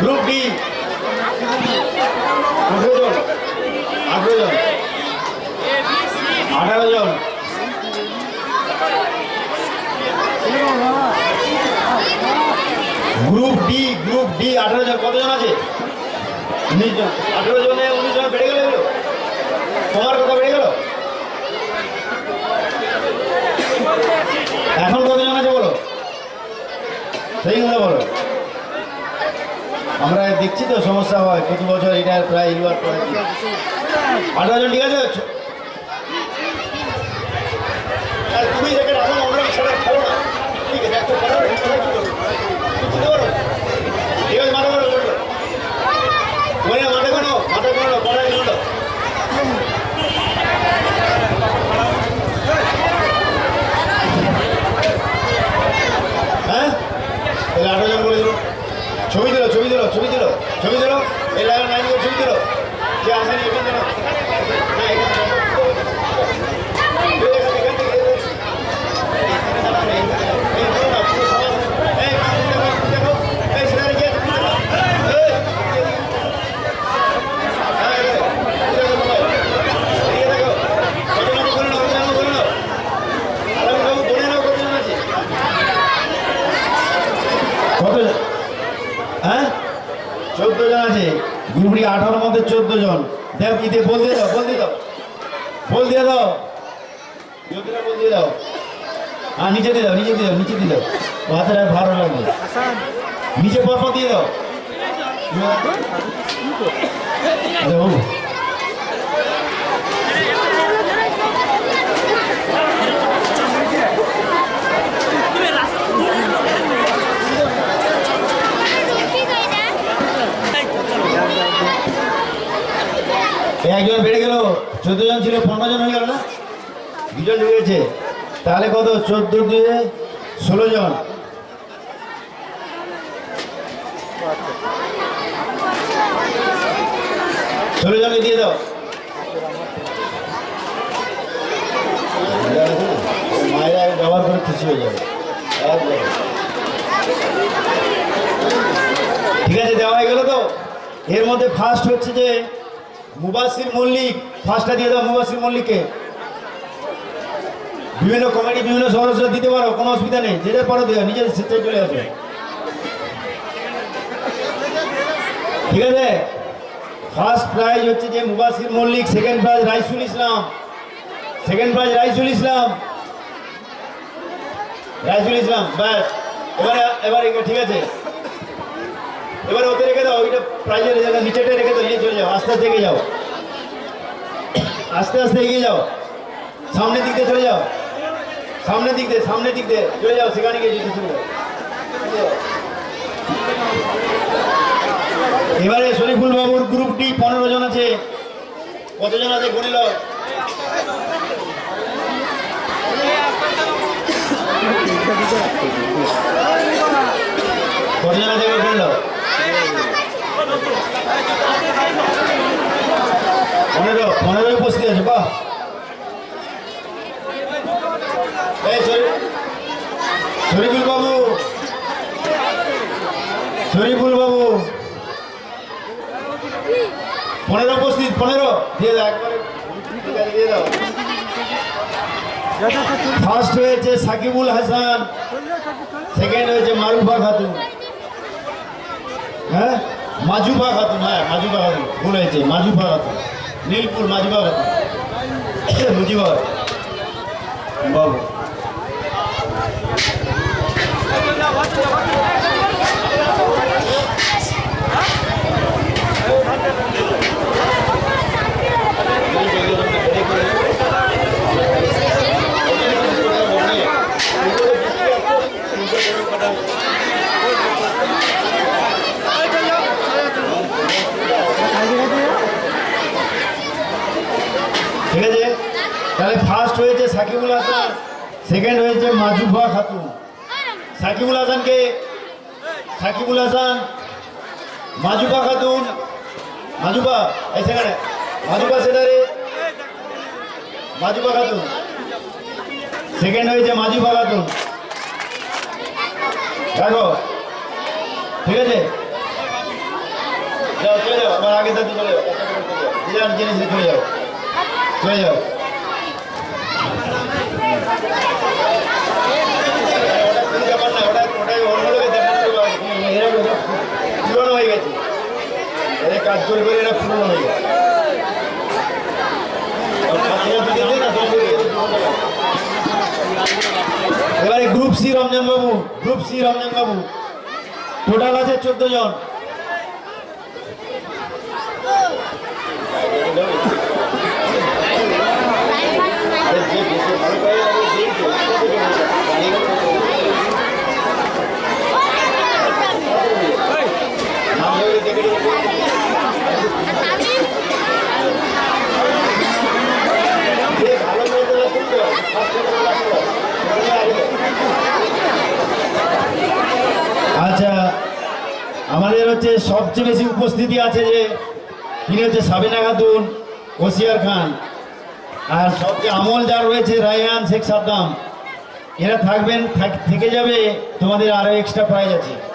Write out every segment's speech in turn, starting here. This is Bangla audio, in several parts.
গ্রুপ ডি জন। আঠেরো জন। আঠারো জন। গ্রুপ ডি গ্রুপ ডি আঠারো জন। কতজন আছে? উনিশ জন। আঠেরো জনে, উনিশ জন বেড়ে গেল তোমার কথা বেড়ে গেল এখন কতজন আছে বলো সেইগুলো বলো আমরা দেখছি তো সমস্যা হয়, প্রতি বছর এটা প্রায় ইউয়ার পরে আঠারো জন ঠিক আছে আর তুমি দেখে রাখো না, অন্য ছেড়ে খেলো না ঠিক আছে একটা করো একটা কি করো বুঝতে পারো ঠিক আছে মাথা করো করো ওই না মাথা করো মাথা করো পড়া করো হ্যাঁ তাহলে আঠারো জন করে দিল ছবি দিল ছবি দিল ছবি দিল ছবি দিল এই লাইন লাইন করে ছবি দিল যে আসেনি এখান থেকে না এখান থেকে এই এখান থেকে, এখান থেকে, এখান থেকে। এই করো না, পুরো সবাই। এই, দেখো, দেখো, এই সেটা রেখে আছে, দেখো। এই, হ্যাঁ, এই, দেখো, সবাই। এদিকে দেখো। কতজন আছে বলে নাও, কতজন আছে বলে নাও। আলামিন বাবু, বলে নাও কতজন আছে। কতজন হ্যাঁ চোদ্দ জন আছে গ্রুপটি মধ্যে চোদ্দ জন। দেখ ইতে বল দিয়ে দাও, বল দিয়ে দাও। বল দিয়ে দাও। যোগীরা বল দিয়ে দাও। হ্যাঁ নিচে দিয়ে দাও, নিচে দিয়ে দাও, নিচে দিয়ে দাও। হাতের আর ভালো লাগবে নিচে পরপর দিয়ে দাও আরে বাবু এই একজন বেড়ে গেল চোদ্দ জন ছিল পনেরো জন হয়ে গেল না? দুজন ঢুকেছে। তাহলে কত? চোদ্দ দিয়ে ষোলো জন ষোলো জনকে দিয়ে দাও। ব্যবহার করে খুশি হয়ে যাবে। ঠিক আছে, দেওয়া হয়ে গেল তো? এর মধ্যে ফার্স্ট হচ্ছে যে মুবাসির মল্লিক ফার্স্টটা দিয়ে দাও মুবাসির মল্লিককে। বিভিন্ন কমিটি বিভিন্ন সদস্য দিতে পারো, কোনো অসুবিধা নেই। যে যার পারো দেওয়া নিজের স্বেচ্ছায় চলে আসবে। ঠিক আছে? ফার্স্ট প্রাইজ হচ্ছে যে Mubasir Mallick second prize Raisul Islam. Second prize Raisul Islam. Raisul Islam, ব্যাস। এবারে এবারে ঠিক আছে? এবারে ওতে রেখে দাও, ওইটা প্রাইজের জায়গা নিচেটা রেখে দাও নিয়ে চলে যাও, আস্তে আস্তে এগিয়ে যাও। আস্তে আস্তে এগিয়ে যাও। সামনের দিক দিয়ে চলে যাও। সামনের দিক দিয়ে, সামনের দিক দিয়ে চলে যাও, সেখানে গিয়ে যেতে শুরু এবারে শরীফুল বাবুর গ্রুপটি পনেরো জন আছে। কতজন আছে গুনে কতজন আছে নাও পনেরো পনেরো উপস্থিত আছে বাহ শরীফুল বাবু শরীফুল বাবু পনেরো উপস্থিত পনেরো দিয়ে দাও একবারে দিয়ে দাও ফার্স্ট হয়েছে সাকিবুল হাসান সেকেন্ড হয়েছে মারুফা খাতুন হ্যাঁ মাজুফা খাতুন হ্যাঁ মাজুবা খাতুন ভুল হয়েছে মাজুফা খাতুন নীলপুর মাজুবা খাতুন মুজিবা বাবু ঠিক আছে তাহলে ফার্স্ট হয়েছে সাকিবুল হাসান সেকেন্ড হয়েছে মাজুফা খাতুন। সাকিবুল হাসানকে, সাকিবুল হাসান, মাজুফা খাতুন, মাজুফা, এই সেখানে মাজুফা সেটারে, মাজুফা খাতুন। সেকেন্ড হয়েছে মাজুফা খাতুন। দেখো ঠিক আছে? দাঁতে চলে যাও যে যার জিনিসে চলে যাও। চলে যাও ওটা কোনো ব্যাপার না ওটা ওটাই অন্য লোকে দেখানো ব্যাপার। এরা ওটা পুরনো হয়ে গেছে এদের কাজ করে করে এরা পুরনো হয়ে গেছে আর পাঁচটা দিকে দিয়ে না, দশ করে এরা জীবনটা হয়ে এবারে গ্রুপ সি রমজান বাবু গ্রুপ সি রমজান বাবু। টোটাল আছে চোদ্দ জন। আচ্ছা আমাদের হচ্ছে সবচেয়ে বেশি উপস্থিতি আছে যে, তিনি হচ্ছে সাবিনা খাতুন, ওসিয়ার খান, আর সবচেয়ে আমল যার রয়েছে রায়হান শেখ সাদ্দাম। এরা থাকবেন, থাক- যাবে, তোমাদের আরও এক্সট্রা প্রাইজ আছে।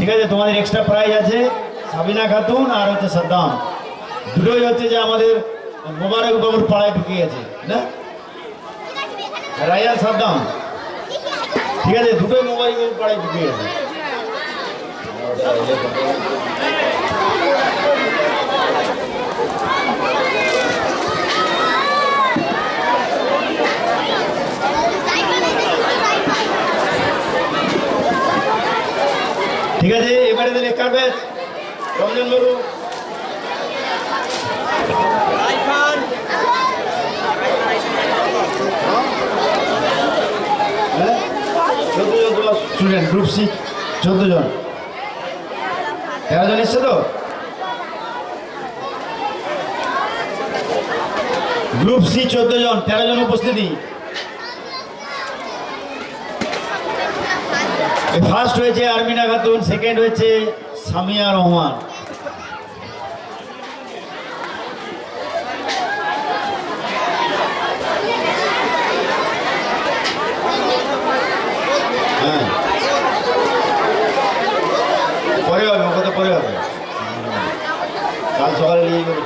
ঠিক আছে, তোমাদের এক্সট্রা প্রাইজ আছে, সাবিনা খাতুন আর হচ্ছে সাদ্দাম। দুটোই হচ্ছে যে আমাদের মোবারক বাবুর পাড়ায় ঢুকে গেছে, না? রায়াল সাদ্দাম। ঠিক আছে, দুটোই মোবাইল বাবুর পাড়ায় ঢুকে গেছে। ঠিক আছে, এবারে দিলে কার ব্যাচ রমজান বাবু। স্টুডেন্ট গ্রুপ চোদ্দ জন। জন এসছে তো? গ্রুপ চোদ্দ জন, তেরো জন উপস্থিতি। ফার্স্ট হয়েছে আরমিনা খাতুন সেকেন্ড হয়েছে সামিয়া রহমান হ্যাঁ। পরে হবে ওকে তো পরে হবে। কাল সকালে নিয়ে গেলে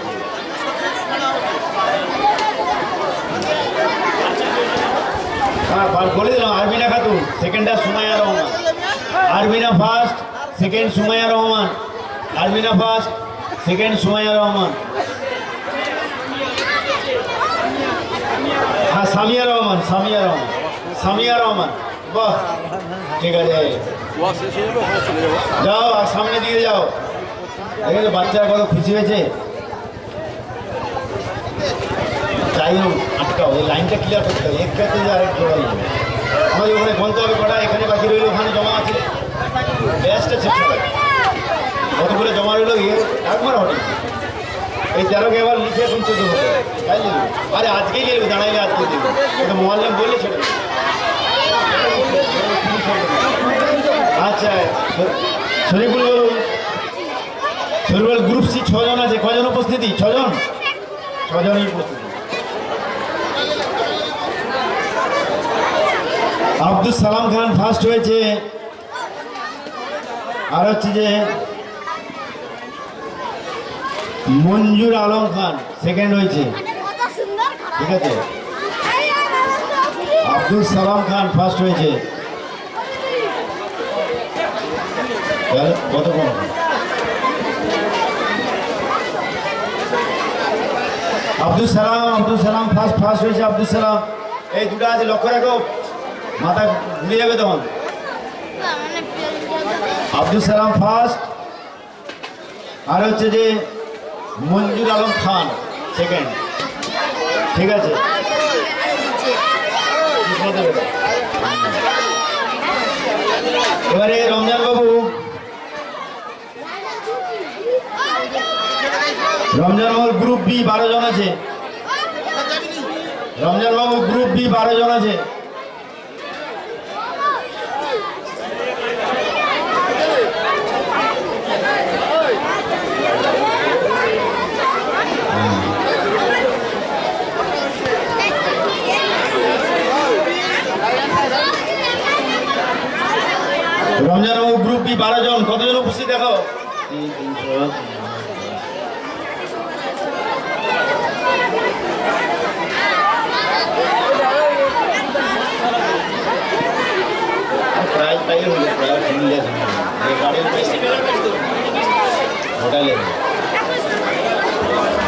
হ্যাঁ বলে দিলাম Arbina Khatun সেকেন্ডটা Sumaiya Rahman Arbina first, second Sumaiya Rahman. Arbina first, second Sumaiya Rahman. হ্যাঁ সামিয়া রহমান সামিয়া রহমান সামিয়া রহমান। বাহ, ঠিক আছে। যাও, আর সামনে দিকে যাও। দেখেছ বাচ্চারা কত খুশি হয়েছে। যাই হোক, আটকাও, এই লাইনটা ক্লিয়ার করতে হবে। এক কাছে আমাদের ওখানে বলতে হবে কটা, এখানে বাকি রইল, ওখানে জমা আছে। ব্যাসটা হবে কতগুলো জমা রইল ইয়ে একবার হবে এই তেরোকে এবার লিখে এখন চোদ্দ হবে, তাই আরে আজকেই গেলে দাঁড়াইলে আজকে দেবে ওটা মোবাইল বললে ছেড়ে আচ্ছা শরীফুল বলুন। শরীফুল গ্রুপ সি ছজন আছে, কজন উপস্থিতি? ছজন? ছজনই উপস্থিতি। আব্দুল সালাম খান ফার্স্ট হয়েছে। আর হচ্ছে যে মঞ্জুর আলম খান সেকেন্ড হয়েছে। ঠিক আছে? আব্দুল সালাম খান ফার্স্ট হয়েছে। আব্দুল সালাম আব্দুল সালাম ফার্স্ট ফার্স্ট হয়েছে আব্দুল সালাম। এই দুটো আছে, লক্ষ্য রাখো। মাথা ঘুরে যাবে তখন। আব্দুল সালাম ফার্স্ট আর হচ্ছে যে মঞ্জুর আলম খান সেকেন্ড ঠিক আছে? এবারে রমজান বাবু। রমজান বাবুর গ্রুপ বি বারো জন আছে। রমজান বাবু গ্রুপ বি বারো জন আছে। বারো জন, কতজন খুশি দেখো?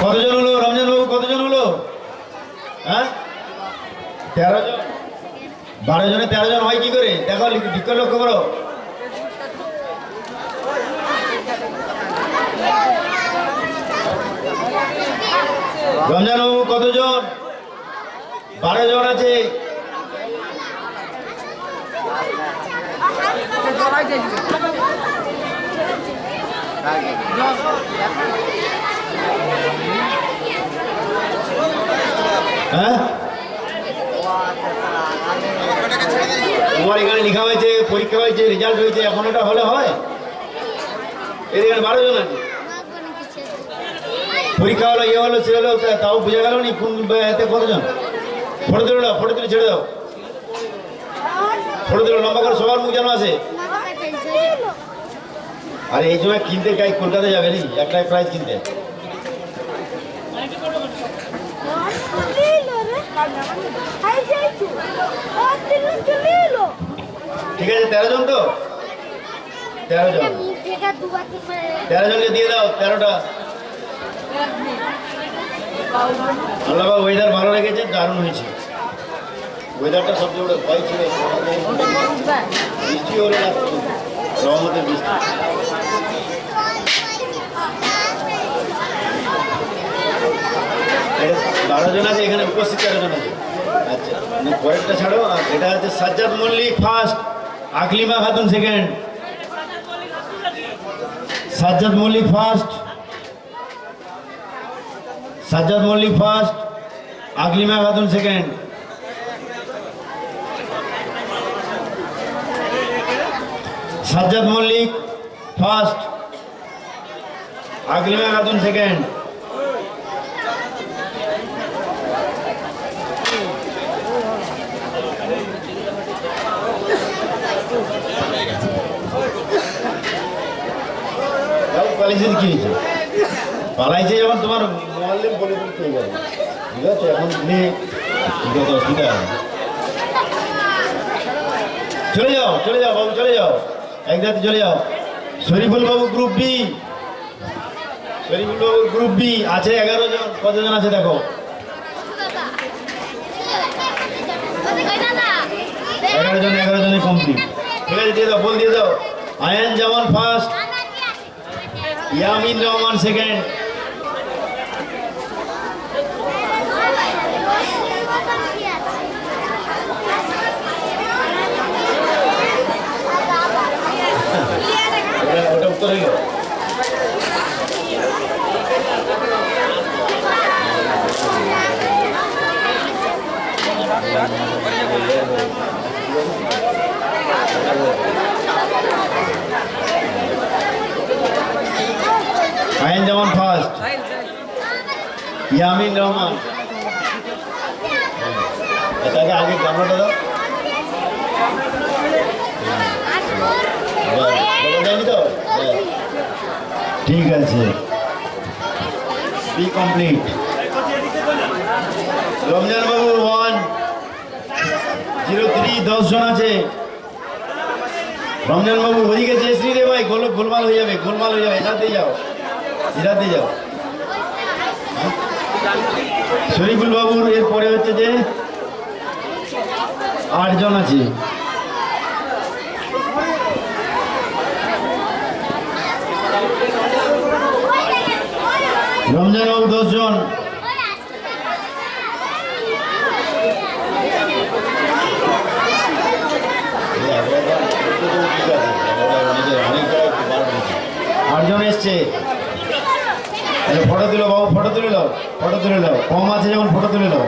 কতজন হলো? রমজান বাবু, কতজন হলো? হ্যাঁ? তেরো জন। বারো জনে তেরো জন হয় কি করে? দেখো লক্ষ্য করো। রমজান বাবু, কতজন? বারো জন আছে। হ্যাঁ? তোমার এখানে লেখা হয়েছে, পরীক্ষা হয়েছে রেজাল্ট হয়েছে, এখন ওটা হলে হয়? এখানে বারো জন আছে। পরীক্ষা হলো ইয়ে হলো সে হলো তাও বোঝা গেল নি কোন এতে কতজন? ফটো তুলে দাও ফটো তুলে ছেড়ে দাও। ফটো তুলে লম্বা করে, সবার মুখ যেন আছে আর এই সময় কিনতে গাই কলকাতা যাবে নি একটা প্রাইজ কিনতে। ঠিক আছে, তেরো জন তো? তেরো জন। তেরো জনকে দিয়ে দাও, তেরোটা। আল্লাহ ওয়েদার ভালো রেখেছে দারুণ হয়েছে। ওয়েদারটা সবচেয়ে বড় ভয় ছিল বৃষ্টি হলো রহমতের বৃষ্টি। বারো জন আছে, এখানে উপস্থিত তেরো জন আছে। আচ্ছা মানে পরেরটা ছাড়ো, আর এটা হচ্ছে Sajjad Mallick first Aklima Khatun second Sajjad Mallick first Sajjad Mallick first Aklima Khatun second Sajjad Mallick first Aklima Khatun second পালিয়েছে কি হয়েছে পালাইছে যখন তোমার মোবাইল বলে দিতে গেল ঠিক আছে, এখন তুমি আছে অসুবিধা চলে যাও চলে যাও বাবু, চলে যাও। এক জাতি চলে যাও। শরীফুল বাবু গ্রুপ বি শরীফুল বাবু গ্রুপ বি আছে এগারো জন কতজন আছে দেখো? এগারো জন, এগারো জনের কমপ্লিট ঠিক আছে, দিয়ে দাও, বল দিয়ে দাও। আয়ান জামান ফার্স্ট ইয়ামিন রহমান সেকেন্ড হইল আইন যেমন ফার্স্ট ইয়ামিন রহমান। এটাকে আগে গামলাটা দাও। যায়নি তো। ঠিক আছে। বি রমজান বাবু ওয়ান জিরো থ্রি দশ জন আছে। রমজান বাবু ওদিকে যে শ্রী রে ভাই, গোল গোলমাল হয়ে যাবে, গোলমাল হয়ে যাবে এটাতে যাও এটাতে যাও। শরীফুল বাবুর এরপরে হচ্ছে যে আটজন আছে। রমজান বাবু দশজন। আটজন এসছে। ফটো তুলো বাবু ফটো তুলে নাও ফটো তুলে নাও। কম আছে যেমন ফটো তুলে নাও।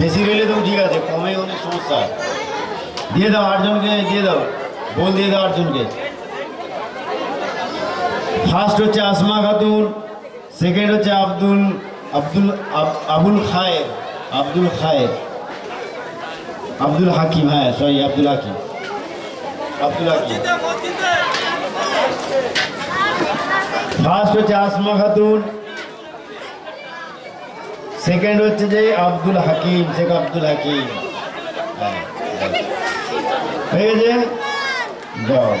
বেশি রইলে তো ঠিক আছে, কমে অনেক সমস্যা। দিয়ে দাও আটজনকে, দিয়ে দাও। বল দিয়ে দাও আটজনকে। ফার্স্ট হচ্ছে আসমা খাতুন। সেকেন্ড হচ্ছে আব্দুল আব্দুল আব- আবুল খায়ের আব্দুল খায়ের। আব্দুল হাকিম হ্যাঁ সরি আব্দুল হাকিম। আব্দুল হাকিম। ফার্স্ট হচ্ছে আসমা খাতুন। সেকেন্ড হচ্ছে যে আব্দুল হাকিম শেখ আব্দুল হাকিম। হ্যাঁ, হ্যাঁ। হয়ে গেছে? যাও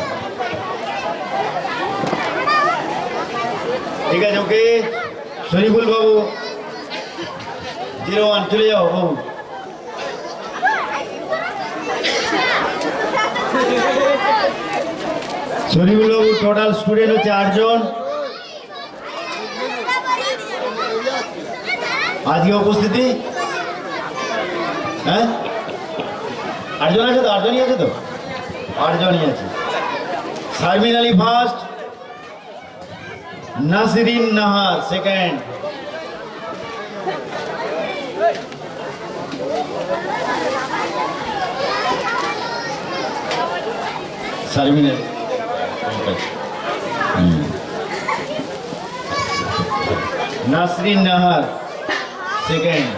ঠিক আছে, ওকে? শরীফুল বাবু, জিরো ওয়ান, চলে যাও, বাবু। শরীফুল বাবু টোটাল স্টুডেন্ট হচ্ছে আটজন। আজকে উপস্থিতি? হ্যাঁ? আটজন আছে তো? আটজনই আছে তো? আটজনই আছে। শারমিন আলী ফার্স্ট নাসরিন নাহার সেকেন্ড শারমিন আলী হুম। Nasrin Nahar second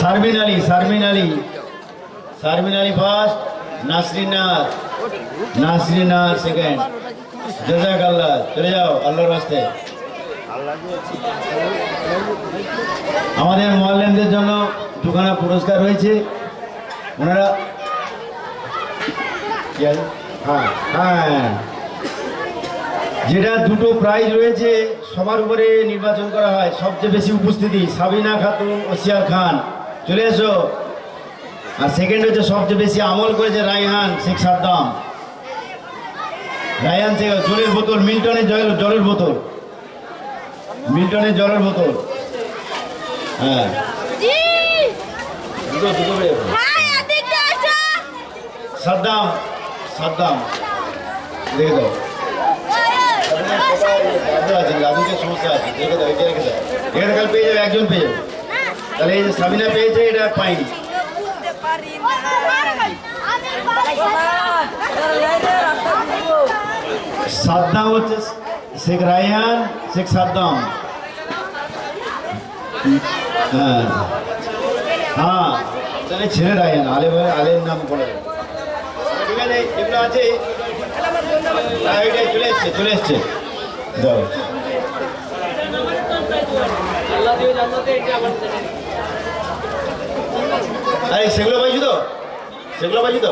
Sharmin Ali Sharmin Ali Sharmin Ali first Nasrin Nahar Nasrin second জাজাক আল্লাহ চলে যাও আল্লাহর বাস্তে আমাদের মোয়াল্লেমদের জন্য দুখানা পুরস্কার রয়েছে ওনারা হ্যাঁ হ্যাঁ। যেটা দুটো প্রাইজ রয়েছে, সবার উপরে নির্বাচন করা হয়। সবচেয়ে বেশি উপস্থিতি সাবিনা খাতুন, ওসিয়ার খান। চলে এসো। আর সেকেন্ড হচ্ছে সবচেয়ে বেশি আমল করেছে রায়হান শেখ সাদ্দাম। রায়হান শেখ জলের বোতল মিল্টনের জল জলের বোতল। মিল্টনের জলের বোতল। হ্যাঁ। হ্যাঁ সাদ্দাম সাদ্দাম। দেখে দাও। দাদুকে সমস্যা আছে। দেখে দাও এটা রেখে দাও। এখানে কাল পেয়ে যাবে একজন পেয়ে যাবে। তাহলে এই যে সাবিনা পেয়েছে এটা পাইনি। পারি সাদ্দাম হচ্ছে শেখ রায়হান শেখ সাদ্দাম। হ্যাঁ। হ্যাঁ তাহলে ছেলে রায়হান আলে ভাই আলের নাম দেবে। ঠিক আছে। এগুলো হ্যাঁ, ওইটাই চলে এসছে চলে এসছে। আরে, সেগুলো পাইছি তো? সেগুলো পাইছি তো?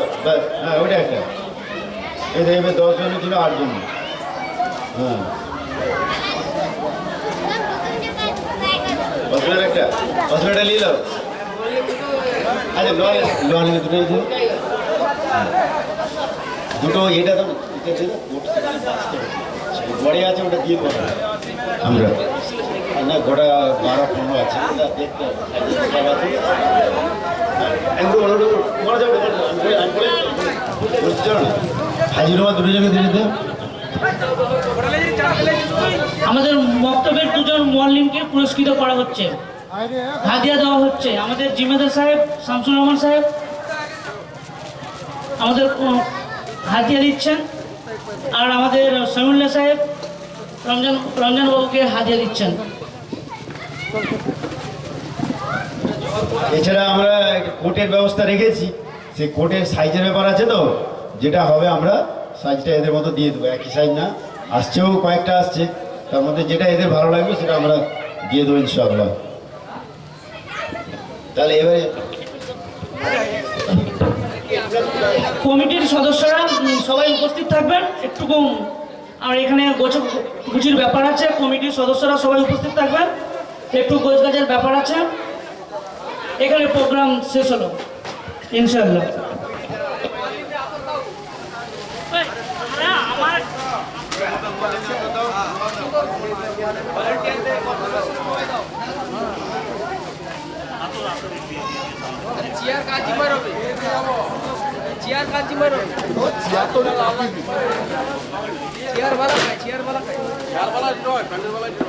হ্যাঁ ওইটা একটা। এই দেখবে দশ জন ছিল আট জন হ্যাঁ একটা? অসুবিধাটা নিয়ে নাও। আচ্ছা লোয়া লোয়া দুটো দিও দুটো এটা তো, এটা আছে, ওটা দিয়ে আমরা। না আমাদের বক্তব্যের দুজন মোয়াল্লিমকে পুরস্কৃত করা হচ্ছে। হাদিয়া দেওয়া হচ্ছে। আমাদের জিম্মেদার সাহেব, শামসুর রহমান সাহেব আমাদের হাদিয়া দিচ্ছেন। আর আমাদের সমুল্লা সাহেব, রমজান রমজান বাবুকে হাদিয়া দিচ্ছেন। এছাড়া আমরা কোটের ব্যবস্থা রেখেছি। সেই কোটের সাইজের ব্যাপার আছে তো, যেটা হবে আমরা সাইজটা এদের মতো দিয়ে দেবো। একই সাইজ না, আসছেও কয়েকটা আসছে। তার মধ্যে যেটা এদের ভালো লাগবে সেটা আমরা দিয়ে দেবো ইনশাআল্লাহ। তাহলে এবারে কমিটির সদস্যরা সবাই উপস্থিত থাকবেন। একটু কম আর এখানে গোছ গুছির ব্যাপার আছে। কমিটির সদস্যরা সবাই উপস্থিত থাকবেন। একটু গোছগাছের ব্যাপার আছে। এখানে প্রোগ্রাম শেষ হলো ইনশাল্লাহ চেয়ার কাজি চেয়ার কাজি মারবে চেয়ার বালা খায় চেয়ার বালা খায় চেয়ার বালা নয় প্যান্ডেল বালা নয়